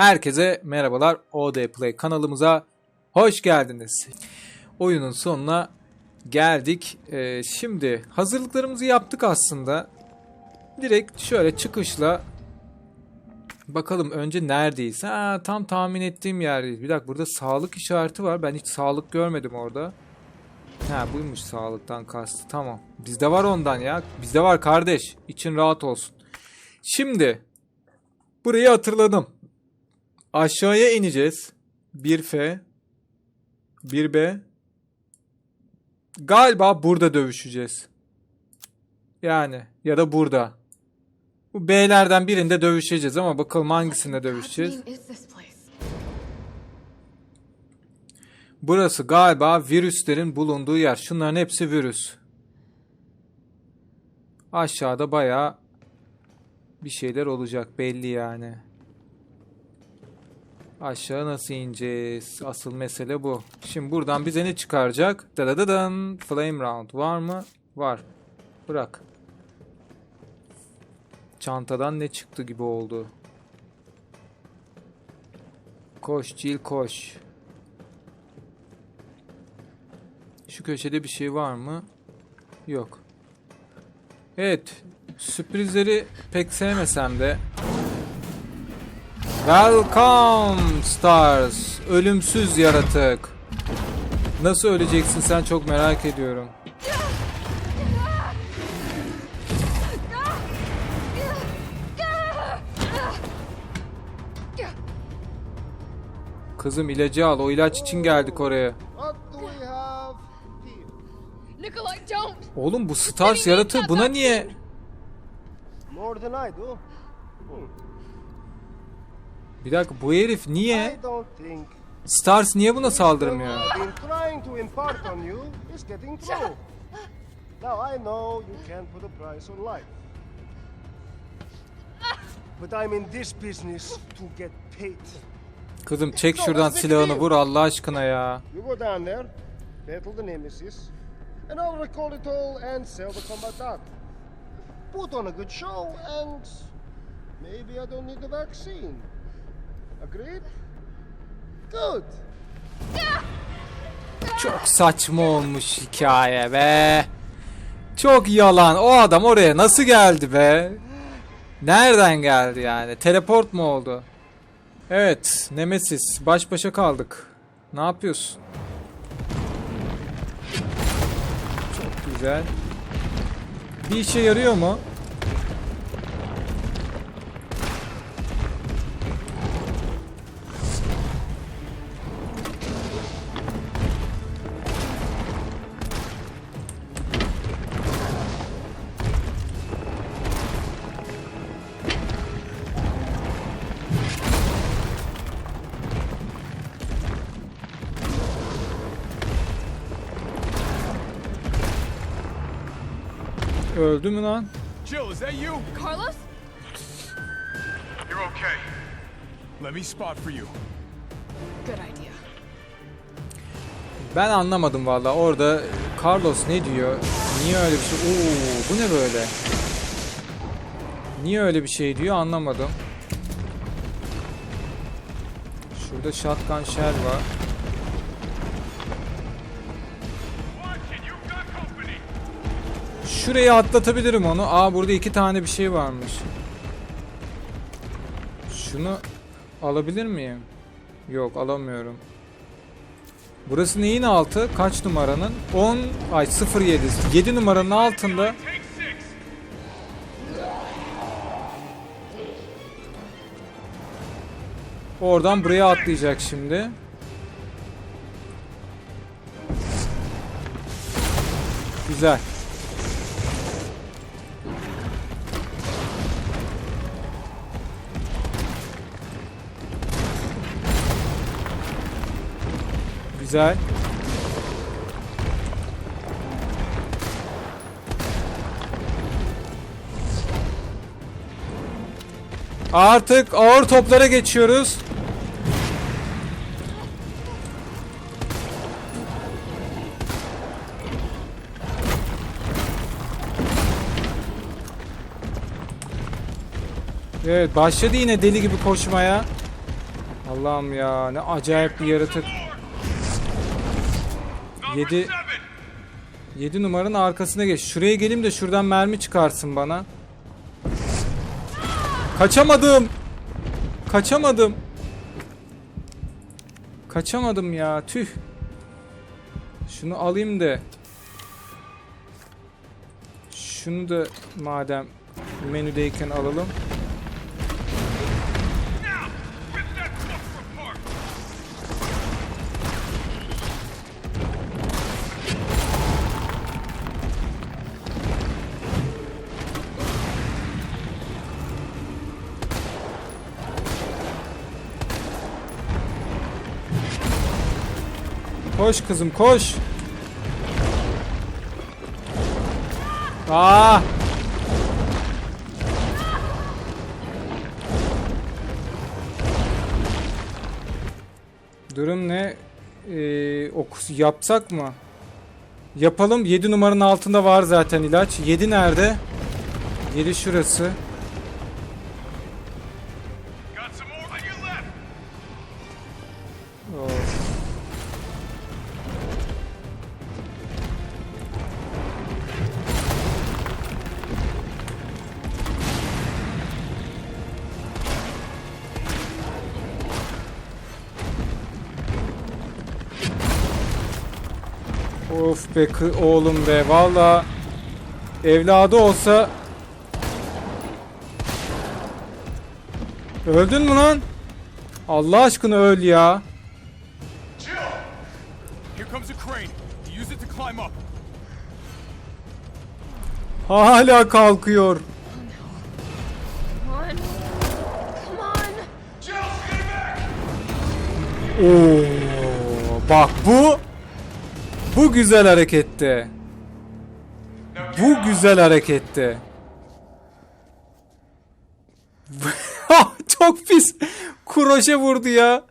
Herkese merhabalar. OD Play kanalımıza hoş geldiniz. Oyunun sonuna geldik. Ee, şimdi hazırlıklarımızı yaptık aslında. Direkt şöyle çıkışla bakalım önce neredeyiz? Ha, tam tahmin ettiğim yerdeyiz. Bir dakika burada sağlık işareti var. Ben hiç sağlık görmedim orada. Ha buymuş sağlıktan kastı. Tamam. Bizde var ondan ya. Bizde var kardeş. İçin rahat olsun. Şimdi burayı hatırladım. Aşağıya ineceğiz. 1F 1B Galiba burada dövüşeceğiz. Yani ya da burada. Bu B'lerden birinde dövüşeceğiz ama bakalım hangisinde dövüşeceğiz. Burası galiba virüslerin bulunduğu yer. Şunların hepsi virüs. Aşağıda bayağı bir şeyler olacak belli yani. Aşağı nasıl ineceğiz? Asıl mesele bu. Şimdi buradan bize ne çıkaracak? Dadadadan Flame Round var mı? Var. Bırak. Çantadan ne çıktı gibi oldu. Koş Cil koş. Şu köşede bir şey var mı? Yok. Evet. Sürprizleri pek sevmesem de. Welcome Stars. Ölümsüz yaratık. Nasıl öleceksin sen çok merak ediyorum. Kızım ilacı al. O ilaç için geldik oraya. Oğlum bu Stars yaratığı buna niye? More than I do. Bir dakika bu herif niye? Stars niye buna saldırmıyor? Now I know you can't put a price on life. But I'm in this business to get paid. Kızım çek şuradan silahını vur Allah aşkına ya. You go down there, battle the nemesis, and I'll recall it all and sell the combat dog. Put on a good show, and maybe I don't need the vaccine. Agreed? Good. Çok saçma olmuş hikaye be. Çok yalan. O adam oraya nasıl geldi be? Nereden geldi yani? Teleport mu oldu? Evet, Nemesis. Baş başa kaldık. Ne yapıyorsun? Çok güzel. Bir işe yarıyor mu? Öldü mü lan? Jill, is that you? Carlos? You're okay. Let me spot for you. Good idea. Ben anlamadım valla. Orada Carlos ne diyor? Niye öyle bir şey? Oo, bu ne böyle? Niye öyle bir şey diyor anlamadım. Şurada shotgun shell var. Şurayı atlatabilirim onu. Aa burada iki tane bir şey varmış. Şunu alabilir miyim? Yok alamıyorum. Burası neyin altı? Kaç numaranın? 10 ay 07. 7 numaranın altında. Oradan buraya atlayacak şimdi. Güzel. Güzel. Artık ağır toplara geçiyoruz. Evet başladı yine deli gibi koşmaya. Allah'ım ya ne acayip bir yaratık. 7 7 numaranın arkasına geç. Şuraya geleyim de şuradan mermi çıkarsın bana. Kaçamadım. Kaçamadım. Kaçamadım ya. Tüh. Şunu alayım da. Şunu da madem menüdeyken alalım. Koş kızım koş. Aa! Durum ne? Ee, okus yapsak mı? Yapalım. 7 numaranın altında var zaten ilaç. 7 nerede? 7 şurası. Of be oğlum be. Valla evladı olsa Öldün mü lan? Allah aşkına öl ya. Hala kalkıyor. Oo, bak bu bu güzel hareketti. Bu güzel hareketti. Çok pis. Kuroşe vurdu ya.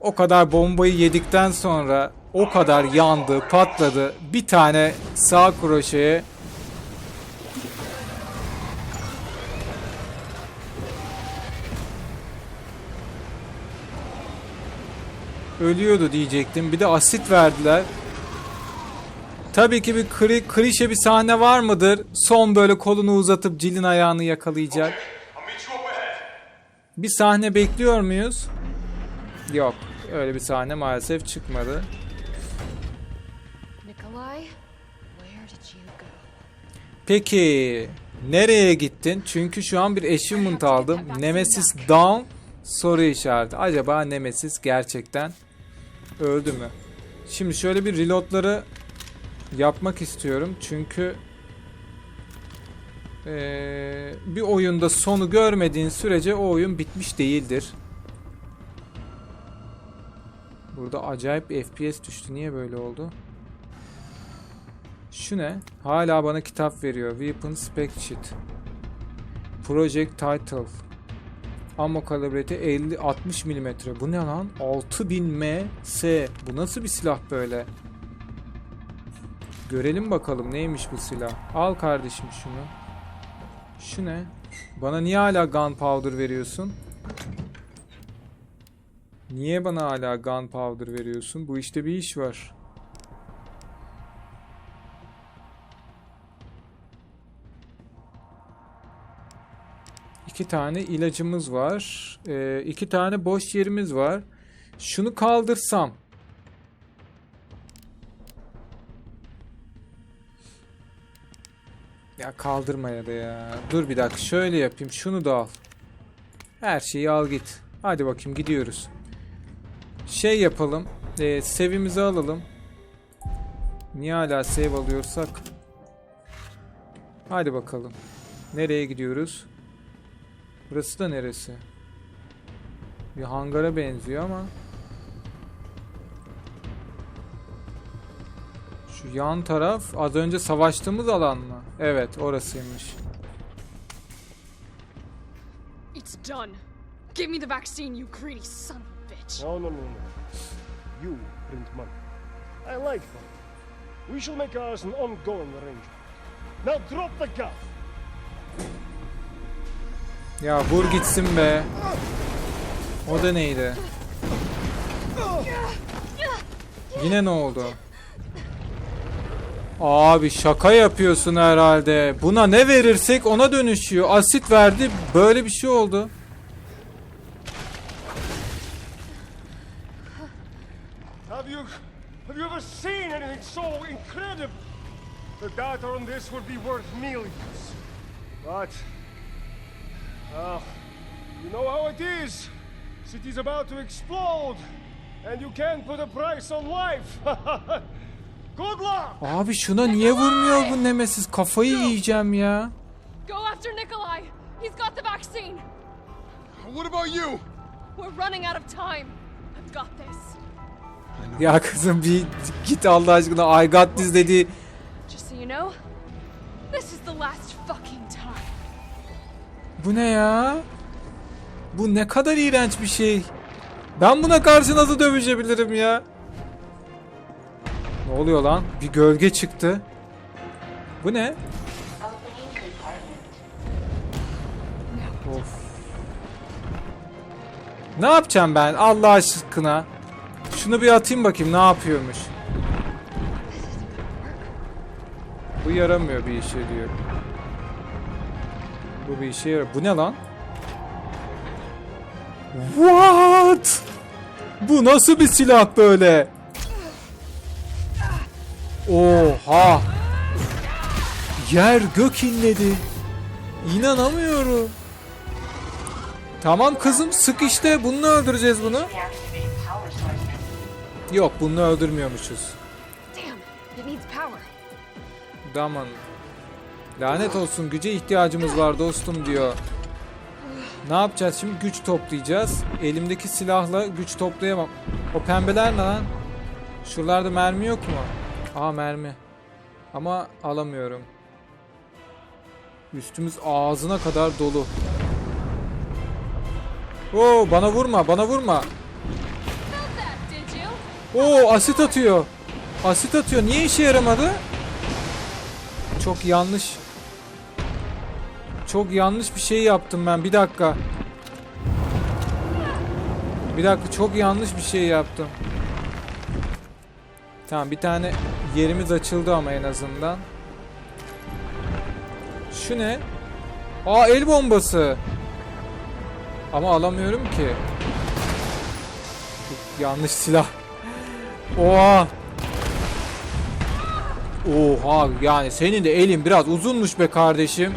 O kadar bombayı yedikten sonra o kadar yandı, patladı. Bir tane sağ kroşeye ölüyordu diyecektim. Bir de asit verdiler. Tabii ki bir kri, klişe bir sahne var mıdır? Son böyle kolunu uzatıp Jill'in ayağını yakalayacak. Bir sahne bekliyor muyuz? Yok. Öyle bir sahne maalesef çıkmadı. Peki nereye gittin? Çünkü şu an bir achievement aldım. Nemesis Down soru işareti. Acaba Nemesis gerçekten öldü mü? Şimdi şöyle bir reloadları yapmak istiyorum. Çünkü eee, bir oyunda sonu görmediğin sürece o oyun bitmiş değildir. Burada acayip FPS düştü. Niye böyle oldu? Şu ne? Hala bana kitap veriyor. Weapon Spec Sheet. Project Title. Ammo kalibreti 50-60 mm. Bu ne lan? 6000 ms. Bu nasıl bir silah böyle? Görelim bakalım neymiş bu silah. Al kardeşim şunu. Şu ne? Bana niye hala gunpowder veriyorsun? Niye bana hala gunpowder veriyorsun? Bu işte bir iş var. İki tane ilacımız var. Ee, iki tane boş yerimiz var. Şunu kaldırsam. Ya kaldırmaya da ya. Dur bir dakika şöyle yapayım. Şunu da al. Her şeyi al git. Hadi bakayım gidiyoruz. Şey yapalım. E, save'imizi alalım. Niye hala save alıyorsak? Hadi bakalım. Nereye gidiyoruz? Burası da neresi? Bir hangara benziyor ama. Şu yan taraf az önce savaştığımız alan mı? Evet orasıymış. It's done. Give me the vaccine, you greedy son of a bitch. No, no, no, no. You print money. I like money. We shall make ours an ongoing arrangement. Now drop the gun. Ya vur gitsin be. O da neydi? Yine ne oldu? Abi şaka yapıyorsun herhalde. Buna ne verirsek ona dönüşüyor. Asit verdi böyle bir şey oldu. Have you have you ever seen well, you know how it is. City's about to explode, and you can't put a price on life. Good luck. Abi şuna niye vurmuyor bu Nemesis? Kafayı yiyeceğim ya. Go after Nikolai. He's got the vaccine. What about you? We're running out of time. I've got this. Ya kızım bir git Allah aşkına I got this dedi. Just so you know, this is the last fucking time. Bu ne ya? Bu ne kadar iğrenç bir şey. Ben buna karşı nasıl dövüşebilirim ya? Ne oluyor lan? Bir gölge çıktı. Bu ne? Of. Ne yapacağım ben Allah aşkına? Şunu bir atayım bakayım ne yapıyormuş. Bu yaramıyor bir işe diyor. Bu bir işe yarar. Bu ne lan? What? Bu nasıl bir silah böyle? Oha! Yer gök inledi. İnanamıyorum. Tamam kızım sık işte. Bununla öldüreceğiz bunu. Yok bunu öldürmüyormuşuz. Damn, it needs power. Daman. Lanet olsun güce ihtiyacımız var dostum diyor. Ne yapacağız şimdi? Güç toplayacağız. Elimdeki silahla güç toplayamam. O pembeler ne lan? Şuralarda mermi yok mu? Aa mermi. Ama alamıyorum. Üstümüz ağzına kadar dolu. Oo bana vurma, bana vurma. Oo asit atıyor. Asit atıyor. Niye işe yaramadı? Çok yanlış. Çok yanlış bir şey yaptım ben. Bir dakika. Bir dakika çok yanlış bir şey yaptım. Tamam bir tane yerimiz açıldı ama en azından. Şu ne? Aa el bombası. Ama alamıyorum ki. Çok yanlış silah. Oha. Oha yani senin de elin biraz uzunmuş be kardeşim.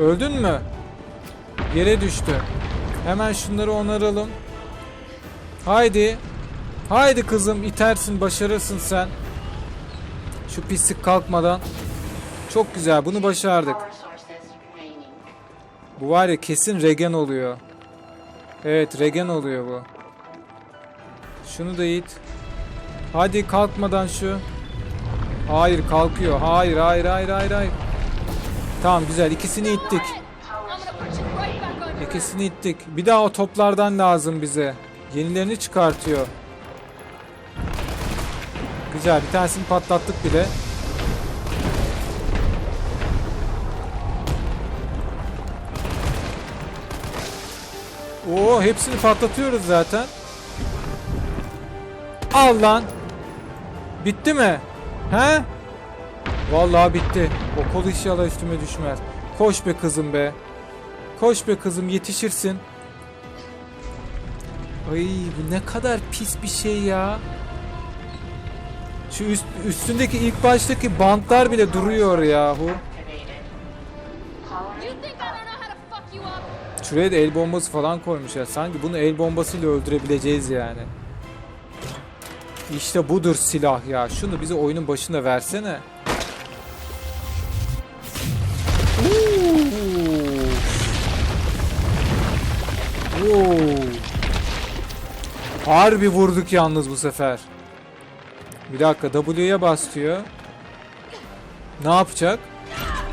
Öldün mü? Yere düştü. Hemen şunları onaralım. Haydi. Haydi kızım itersin başarırsın sen. Şu pislik kalkmadan. Çok güzel bunu başardık. Bu var ya kesin regen oluyor. Evet regen oluyor bu. Şunu da it. Hadi kalkmadan şu. Hayır kalkıyor. Hayır hayır hayır hayır hayır. Tamam güzel ikisini ittik. İkisini ittik. Bir daha o toplardan lazım bize. Yenilerini çıkartıyor. Güzel bir tanesini patlattık bile. Oo hepsini patlatıyoruz zaten. Al lan. Bitti mi? He? Vallahi bitti. O kol inşallah üstüme düşmez. Koş be kızım be. Koş be kızım yetişirsin. Ay bu ne kadar pis bir şey ya. Şu üst, üstündeki ilk baştaki bantlar bile duruyor yahu. Şuraya da el bombası falan koymuşlar. Sanki bunu el bombasıyla öldürebileceğiz yani. İşte budur silah ya. Şunu bize oyunun başında versene. Harbi vurduk yalnız bu sefer. Bir dakika W'ye bas diyor. Ne yapacak?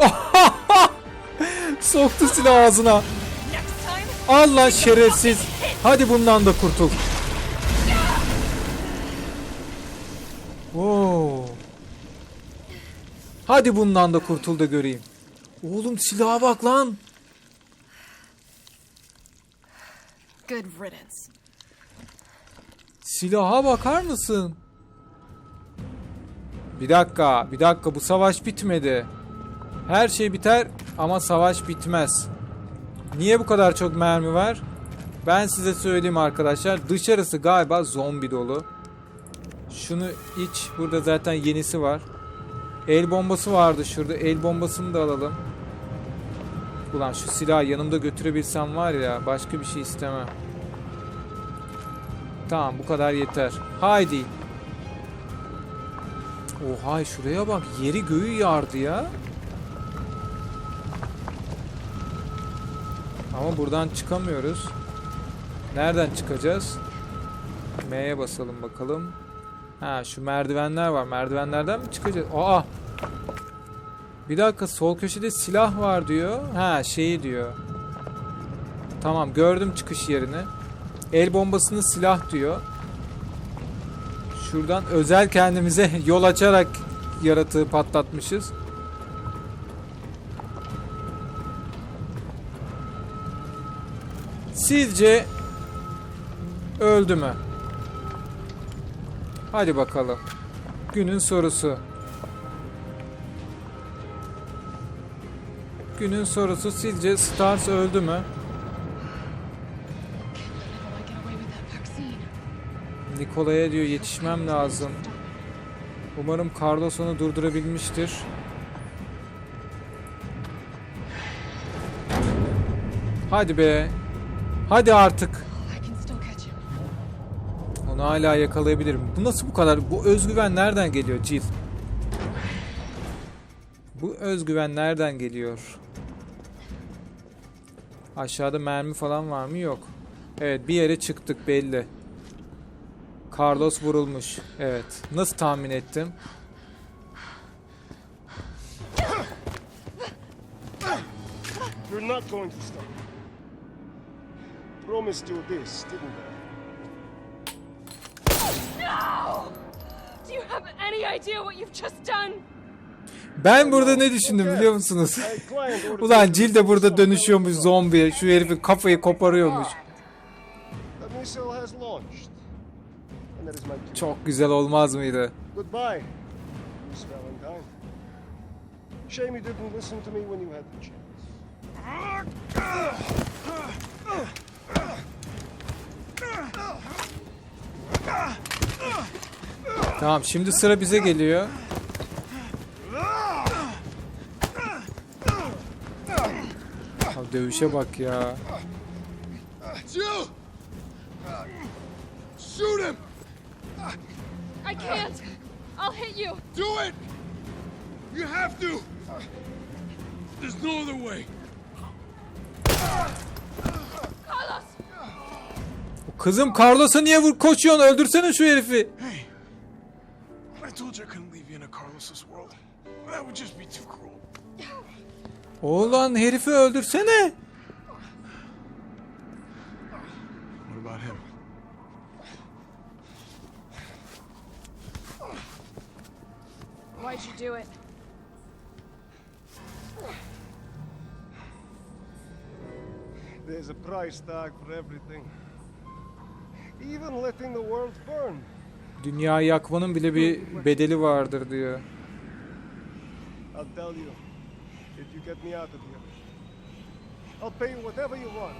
Soktu silah ağzına. Allah şerefsiz. Hadi bundan da kurtul. Oo. Hadi bundan da kurtul da göreyim. Oğlum silaha bak lan. Good riddance. Silaha bakar mısın? Bir dakika, bir dakika bu savaş bitmedi. Her şey biter ama savaş bitmez. Niye bu kadar çok mermi var? Ben size söyleyeyim arkadaşlar. Dışarısı galiba zombi dolu. Şunu iç. Burada zaten yenisi var. El bombası vardı şurada. El bombasını da alalım. Ulan şu silahı yanımda götürebilsem var ya başka bir şey istemem. Tamam bu kadar yeter. Haydi. Oha şuraya bak yeri göğü yardı ya. Ama buradan çıkamıyoruz. Nereden çıkacağız? M'ye basalım bakalım. Ha şu merdivenler var. Merdivenlerden mi çıkacağız? Aa! Bir dakika sol köşede silah var diyor. Ha şeyi diyor. Tamam gördüm çıkış yerini. El bombasını silah diyor. Şuradan özel kendimize yol açarak yaratığı patlatmışız. Sizce öldü mü? Hadi bakalım. Günün sorusu. Günün sorusu sizce Stars öldü mü? Nikola'ya diyor yetişmem lazım. Umarım Carlos onu durdurabilmiştir. Hadi be. Hadi artık. Onu hala yakalayabilirim. Bu nasıl bu kadar? Bu özgüven nereden geliyor Jill? Bu özgüven nereden geliyor? Aşağıda mermi falan var mı? Yok. Evet bir yere çıktık belli. Carlos vurulmuş. Evet. Nasıl tahmin ettim? You're not going to stop. Promised you this, didn't I? Do you have any idea what you've just done? Ben burada ne düşündüm biliyor musunuz? Ulan Jill de burada dönüşüyormuş zombiye. Şu herifin kafayı koparıyormuş. Çok güzel olmaz mıydı? Goodbye, Miss Valentine. Shame you didn't listen to me when you had the chance. Tamam şimdi sıra bize geliyor. Abi dövüşe bak ya. Jill! Shoot him! I can't. I'll hit you. Do it! You have to! There's no other way. Carlos! Kızım Carlos'a niye vur koşuyorsun? Öldürsene şu herifi. Hey, I told you I couldn't leave you in a Carlos's world. That would just be too cruel. Oğlan herifi öldürsene. Why'd you do it? There's a price tag for everything. Even letting the world burn. Dünyayı yakmanın bile bir bedeli vardır diyor. I'll tell you, if you get me out of here, I'll pay you whatever you want.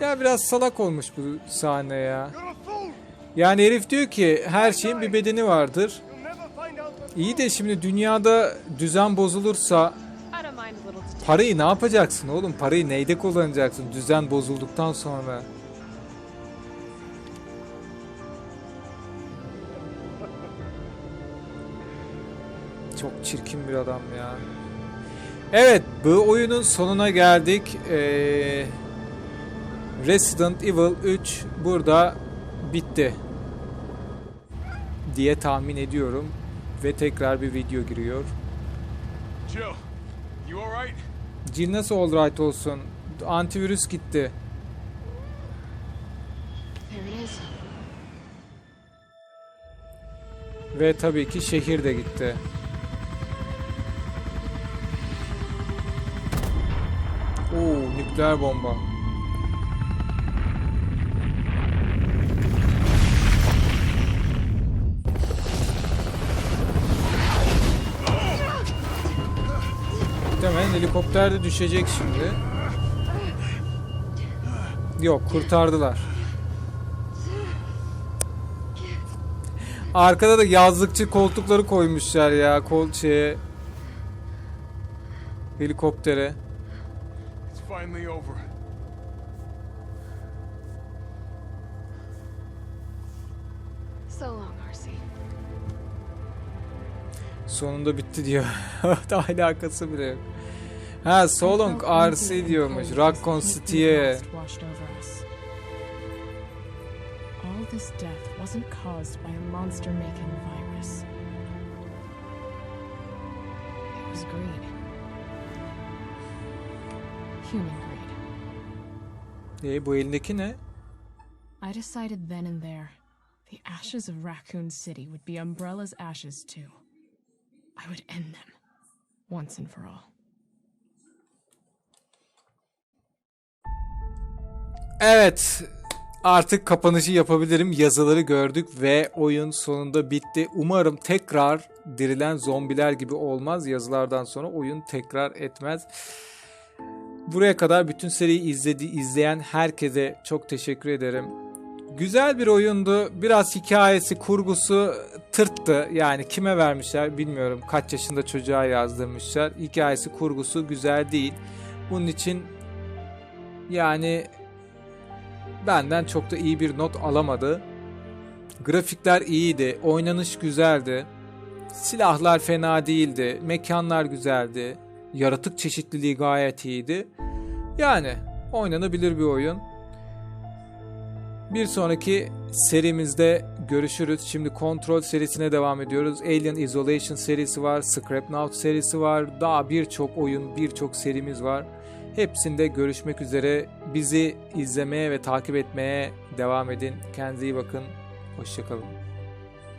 Ya biraz salak olmuş bu sahne ya. You're a fool! Yani herif diyor ki her şeyin bir bedeni vardır. İyi de şimdi dünyada düzen bozulursa parayı ne yapacaksın oğlum? Parayı neyde kullanacaksın düzen bozulduktan sonra? Çirkin bir adam ya. Evet, bu oyunun sonuna geldik. Ee, Resident Evil 3 burada bitti diye tahmin ediyorum ve tekrar bir video giriyor. Jill, you alright? Jill nasıl alright olsun? Antivirüs gitti. Ve tabii ki şehir de gitti. Nükleer bomba. Muhtemelen helikopter de düşecek şimdi. Yok kurtardılar. Arkada da yazlıkçı koltukları koymuşlar ya kol şeye. Helikoptere. Finally over. So long, RC. Sonunda bitti diyor. alakası bile yok. Ha Solong RC diyormuş. Raccoon City'ye. All this death wasn't caused by a monster-making virus. It was greed. Human greed. E, bu elindeki ne? I decided then and there, the ashes of Raccoon City would be Umbrella's ashes too. I would end them, once and for all. Evet. Artık kapanışı yapabilirim. Yazıları gördük ve oyun sonunda bitti. Umarım tekrar dirilen zombiler gibi olmaz. Yazılardan sonra oyun tekrar etmez. Buraya kadar bütün seriyi izledi, izleyen herkese çok teşekkür ederim. Güzel bir oyundu. Biraz hikayesi, kurgusu tırttı. Yani kime vermişler bilmiyorum. Kaç yaşında çocuğa yazdırmışlar. Hikayesi, kurgusu güzel değil. Bunun için yani benden çok da iyi bir not alamadı. Grafikler iyiydi, oynanış güzeldi. Silahlar fena değildi, mekanlar güzeldi. Yaratık çeşitliliği gayet iyiydi. Yani oynanabilir bir oyun. Bir sonraki serimizde görüşürüz. Şimdi Control serisine devam ediyoruz. Alien Isolation serisi var, Scrapnout serisi var. Daha birçok oyun, birçok serimiz var. Hepsinde görüşmek üzere. Bizi izlemeye ve takip etmeye devam edin. Kendinize iyi bakın. Hoşçakalın.